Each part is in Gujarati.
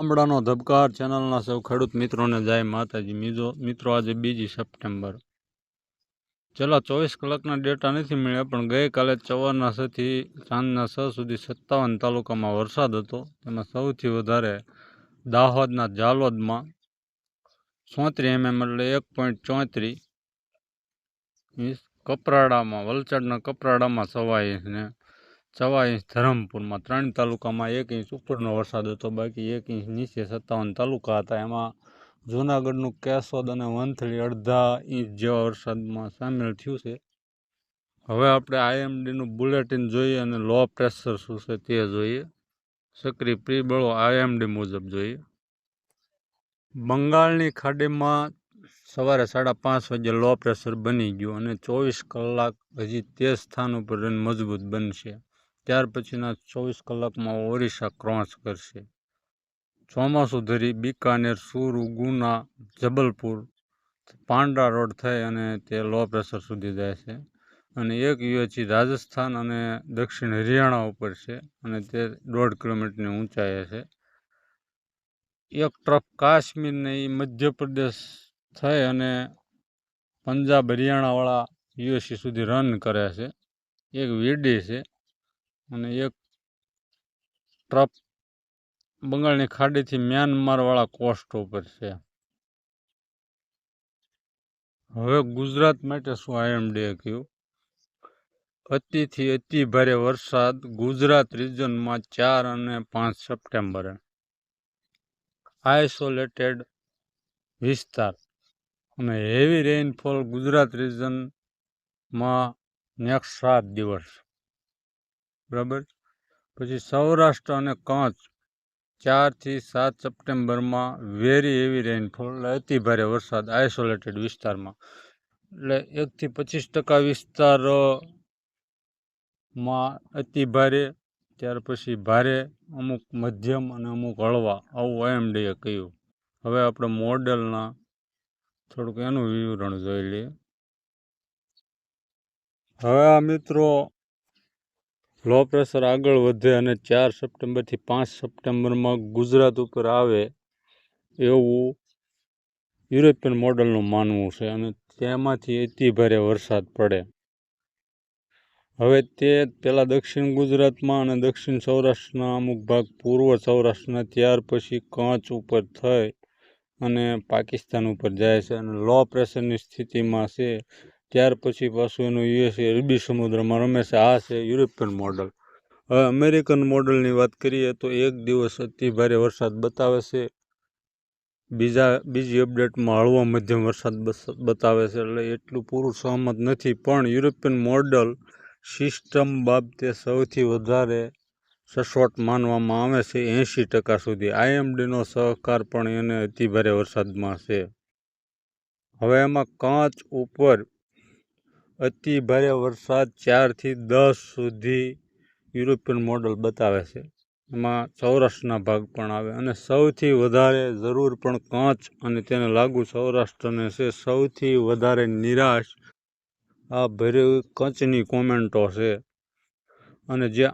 ગામડાનો ધબકાર ચેનલના સૌ ખેડૂત મિત્રોને જાય માતાજી મીજો મિત્રો, આજે બીજી સપ્ટેમ્બર. છેલ્લા ચોવીસ કલાકના ડેટા નથી મળ્યા, પણ ગઈકાલે સવારના છથી સાંજના છ સુધી સત્તાવન તાલુકામાં વરસાદ હતો. તેમાં સૌથી વધારે દાહોદના જાલોદમાં ચોત્રીસ એમએમ એટલે એક પોઈન્ટ ચોત્રીસ કપરાડામાં, વલસાડના કપરાડામાં સવા ઇંચ સવા ઇંચ ધરમપુરમાં. ત્રણ તાલુકામાં એક ઇંચ ઉપરનો વરસાદ હતો, બાકી એક ઇંચ નીચે સત્તાવન તાલુકા હતા. એમાં જૂનાગઢનું કેશોદ અને વંથલી અડધા ઇંચ જેવા વરસાદમાં સામેલ થયું છે. હવે આપણે આઈએમડીનું બુલેટિન જોઈએ અને લો પ્રેશર શું છે તે જોઈએ. સક્રિય પ્રીબળો આઈએમડી મુજબ જોઈએ. બંગાળની ખાડીમાં સવારે સાડા પાંચ વાગે લો પ્રેશર બની ગયું અને ચોવીસ કલાક હજી તે સ્થાન ઉપર રહીને મજબૂત બનશે. ત્યાર પછીના ચોવીસ કલાકમાં ઓરિસ્સા ક્રોસ કરશે. ચોમાસું ધરી બિકાનેર, સુરુ, ગુના, જબલપુર પાંડરા રોડ થઈ અને તે લો પ્રેશર સુધી જાય છે. અને એક યુએચી રાજસ્થાન અને દક્ષિણ હરિયાણા ઉપર છે અને તે દોઢ કિલોમીટરની ઊંચાઈએ છે. એક ટ્રફ કાશ્મીરને એ મધ્યપ્રદેશ થઈ અને પંજાબ, હરિયાણાવાળા યુએસી સુધી રન કરે છે. એક વીડી છે. અને એક ટ્રપ બંગાળની ખાડીથી મ્યાનમારવાળા કોસ્ટ ઉપર છે. હવે ગુજરાત માટે શું આઈએમડીએ કહ્યું અતિથી અતિ ભારે વરસાદ ગુજરાત રિજનમાં ચાર અને પાંચ સપ્ટેમ્બરે. આઇસોલેટેડ વિસ્તાર અને હેવી રેઇનફોલ ગુજરાત રિજનમાં નેક્સ્ટ સાત દિવસ. બરાબર? પછી સૌરાષ્ટ્ર અને કચ્છ ચારથી સાત સપ્ટેમ્બરમાં વેરી હેવી એટલે અતિ ભારે વરસાદ આઇસોલેટેડ વિસ્તારમાં. એટલે એકથી પચીસ ટકા વિસ્તારોમાં અતિ ભારે, ત્યાર પછી ભારે, અમુક મધ્યમ અને અમુક હળવા, આવું એમડીએ કહ્યું. હવે આપણે મોડેલના થોડુંક એનું વિવરણ જોઈ લઈએ. હવે આ મિત્રો લો પ્રેશર આગળ વધે અને ચાર સપ્ટેમ્બરથી પાંચ સપ્ટેમ્બરમાં ગુજરાત ઉપર આવે એવું યુરોપિયન મોડલનું માનવું છે અને તેમાંથી અતિ ભારે વરસાદ પડે. હવે તે પહેલાં દક્ષિણ ગુજરાતમાં અને દક્ષિણ સૌરાષ્ટ્રના અમુક ભાગ પૂર્વ સૌરાષ્ટ્રના ત્યાર પછી કચ્છ ઉપર થઈ અને પાકિસ્તાન ઉપર જાય છે અને લો પ્રેશરની સ્થિતિમાં છે ત્યાર પછી પાછું એનું યુએસએ અરબી સમુદ્રમાં રમે છે. આ છે યુરોપિયન મોડલ. હવે અમેરિકન મોડલની વાત કરીએ તો એક દિવસ અતિ ભારે વરસાદ બતાવે છે. બીજા, બીજી અપડેટમાં હળવો મધ્યમ વરસાદ બતાવે છે. એટલે એટલું પૂરું સહમત નથી. પણ યુરોપિયન મોડલ સિસ્ટમ બાબતે સૌથી વધારે સચોટ માનવામાં આવે છે એંશી ટકા સુધી. આઈએમડીનો સહકાર પણ એને અતિભારે વરસાદમાં છે. હવે એમાં કાંચ ઉપર અતિ ભારે વરસાદ ચારથી દસ સુધી યુરોપિયન મોડલ બતાવે છે. એમાં સૌરાષ્ટ્રના ભાગ પણ આવે અને સૌથી વધારે જરૂર પણ કાંચ અને તેને લાગુ સૌરાષ્ટ્રને છે. સૌથી વધારે નિરાશ આ ભર્યું કચ્છની કોમેન્ટો છે. અને જે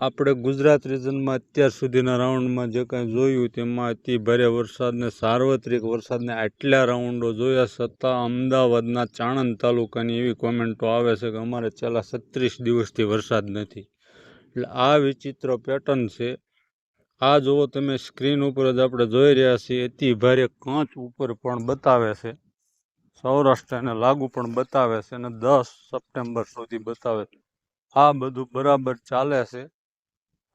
આપણે ગુજરાત રિજનમાં અત્યાર સુધીના રાઉન્ડમાં જે કાંઈ જોયું તેમાં અતિ ભારે વરસાદને, સાર્વત્રિક વરસાદને આટલા રાઉન્ડો જોયા છતાં અમદાવાદના ચાણંદ તાલુકાની એવી કોમેન્ટો આવે છે કે અમારે છેલ્લા છત્રીસ દિવસથી વરસાદ નથી. એટલે આ વિચિત્ર પેટર્ન છે. આ જુઓ તમે સ્ક્રીન ઉપર જ આપણે જોઈ રહ્યા છીએ. અતિ ભારે કાંચ ઉપર પણ બતાવે છે. સૌરાષ્ટ્રને લાગુ પણ બતાવે છે અને દસ સપ્ટેમ્બર સુધી બતાવે છે. આ બધું બરાબર ચાલે છે.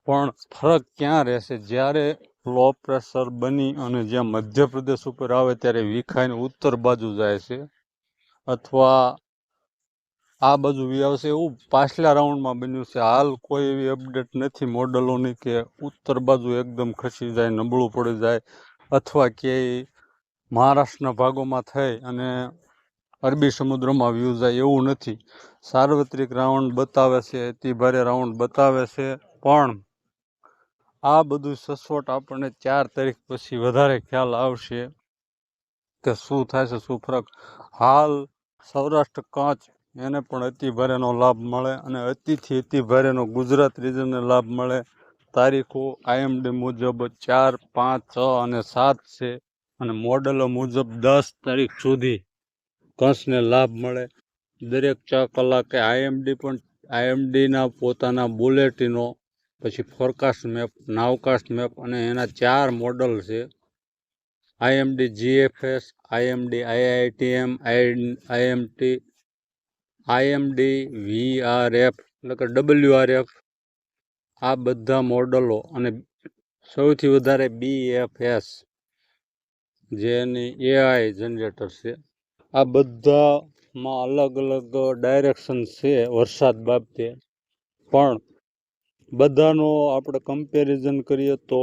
પણ ફરક ક્યાં રહેશે? જ્યારે લો પ્રેશર બની અને જ્યાં મધ્યપ્રદેશ ઉપર આવે ત્યારે વિખાઈને ઉત્તર બાજુ જાય છે, અથવા આ બાજુ આવશે એવું પાછલા રાઉન્ડમાં બન્યું છે, હાલ કોઈ એવી અપડેટ નથી મોડલોની કે ઉત્તર બાજુ એકદમ ખસી જાય, નબળું પડી જાય, અથવા ક્યાંય મહારાષ્ટ્રના ભાગોમાં થઈ અને અરબી સમુદ્રમાં વ્યૂ જાય એવું નથી. સાર્વત્રિક રાઉન્ડ બતાવે છે અતિ રાઉન્ડ બતાવે છે, પણ આ બધું સચોટ આપણને ચાર તારીખ પછી વધારે ખ્યાલ આવશે કે શું થાય છે, શું ફરક. હાલ સૌરાષ્ટ્ર કચ્છ એને પણ અતિ ભારેનો લાભ મળે અને અતિથી અતિ ભારેનો ગુજરાત રિજનને લાભ મળે. તારીખો આઈએમડી મુજબ ચાર, પાંચ, છ અને સાત છે અને મોડલો મુજબ દસ તારીખ સુધી કંસને લાભ મળે. દરેક છ કલાકે આઈએમડી પણ આઈએમડીના પોતાના બુલેટિનો પછી ફોરકાસ્ટ મેપ નાવકાસ્ટ મેપ અને એના ચાર મોડલ છે. IMD GFS IMD IITM IMT IMD VRF એટલે કે ડબલ્યુઆરએફ આ બધા મોડલો અને સૌથી વધારે બીએફએસ જેની એઆઈ જનરેટર છે. આ બધામાં અલગ અલગ ડાયરેક્શન છે વરસાદ બાબતે. પણ બધાનો આપણે કમ્પેરિઝન કરીએ તો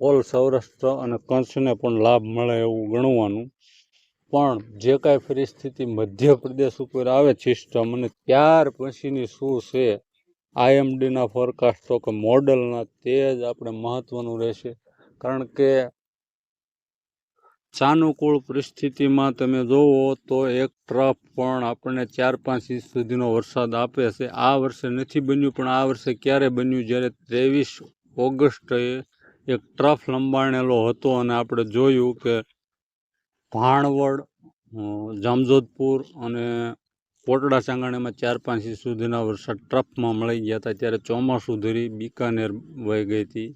ઓલ સૌરાષ્ટ્ર અને કચ્છને પણ લાભ મળે એવું ગણવાનું. પણ જે કાંઈ પરિસ્થિતિ મધ્યપ્રદેશ ઉપર આવે સિસ્ટમ અને ત્યાર પછીની શું છે આઈએમડીના ફોરકાસ્ટો કે મોડલના તે જ આપણે મહત્ત્વનું રહેશે. કારણ કે સાનુકૂળ પરિસ્થિતિમાં તમે જોવો તો એક ટ્રફ પણ આપણને ચાર પાંચ ઇંચ સુધીનો વરસાદ આપે છે. આ વર્ષે નથી બન્યું, પણ આ વર્ષે ક્યારે બન્યું? જ્યારે ત્રેવીસ ઓગસ્ટે એક ટ્રફ લંબાણેલો હતો અને આપણે જોયું કે ભાણવડ જામજોધપુર અને કોટડા ચાંગાણીમાં ચાર પાંચ ઇંચ સુધીના વરસાદ ટ્રફમાં મળી ગયા હતા. ત્યારે ચોમાસું ધરી બિકાનેર વહી ગઈ હતી.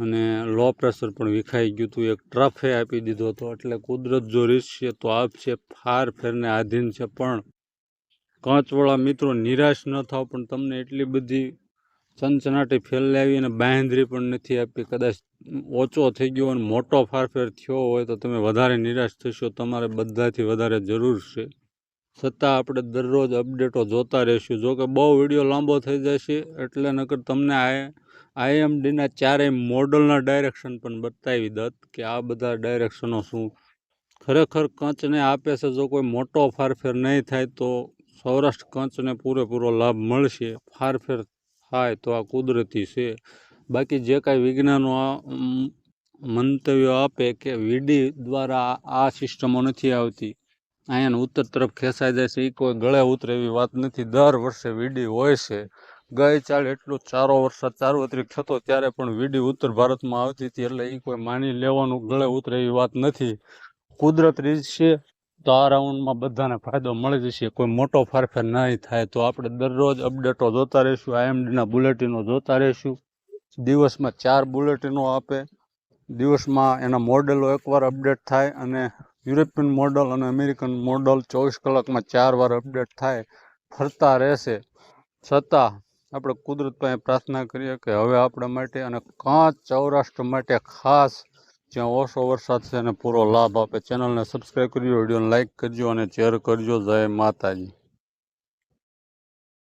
અને લો પ્રેશર પણ વિખાઈ ગયું હતું એક ટ્રફે આપી દીધો હતો. એટલે કુદરત જો રીસશે તો આપશે ફાર ફેરને આધીન છે. પણ કાંચવાળા મિત્રો નિરાશ ન થાવ, પણ તમને એટલી બધી ચનચનાટી ફેલાવી અને બાંધરી પણ નથી આપી. કદાચ ઓછો થઈ ગયો અને મોટો ફારફેર થયો હોય તો તમે વધારે નિરાશ થશો. તમારે બધાથી વધારે જરૂર છે. છતાં આપણે દરરોજ અપડેટો જોતા રહીશું. જો કે બહુ વીડિયો લાંબો થઈ જશે, એટલે નકર તમને આ આઈએમડીના ચારેય મોડલના ડાયરેક્શન પણ બતાવી દત કે આ બધા ડાયરેક્શનો શું? ખરેખર કંચને આપે છે જો કોઈ મોટો ફારફેર નહીં થાય તો સૌરાષ્ટ્ર કંચને પૂરેપૂરો લાભ મળશે. ફારફેર થાય તો આ કુદરતી છે. બાકી જે કાંઈ વિજ્ઞાનો મંતવ્યો આપે કે વીડી દ્વારા આ સિસ્ટમો નથી આવતી. અહીંયા ઉત્તર તરફ ખેંચાઈ જાય છે. એ કોઈ ગળે ઉતરે એવી વાત નથી. દર વર્ષે વીડી હોય છે. ગઈ ચાલ એટલો ચારો વરસાદ સાર્વત્રિક થતો ત્યારે પણ વીડી ઉત્તર ભારતમાં આવતી હતી એટલે એ કોઈ માની લેવાનું ગળે ઉતરે એવી વાત નથી. કુદરત રીત છે તો આ રાઉન્ડમાં બધાને ફાયદો મળી જશે. કોઈ મોટો ફારફેર નહીં થાય તો આપણે દરરોજ અપડેટો જોતા રહીશું. આઈએમડીના બુલેટિનો જોતા રહીશું. દિવસમાં ચાર બુલેટિનો આપે. દિવસમાં એના મોડેલો એકવાર અપડેટ થાય અને યુરોપિયન મોડલ અને અમેરિકન મોડલ ચોવીસ કલાકમાં ચાર વાર અપડેટ થાય. ફરતા રહેશે. છતાં આપણે કુદરત પાસે પ્રાર્થના કરીએ કે હવે આપણા માટે અને કાંચ સૌરાષ્ટ્ર માટે ખાસ જ્યાં ઓછો વરસાદ છે એને પૂરો લાભ આપે. ચેનલને સબસ્ક્રાઈબ કરજો વિડીયોને લાઇક કરજો અને શેર કરજો. જય માતાજી.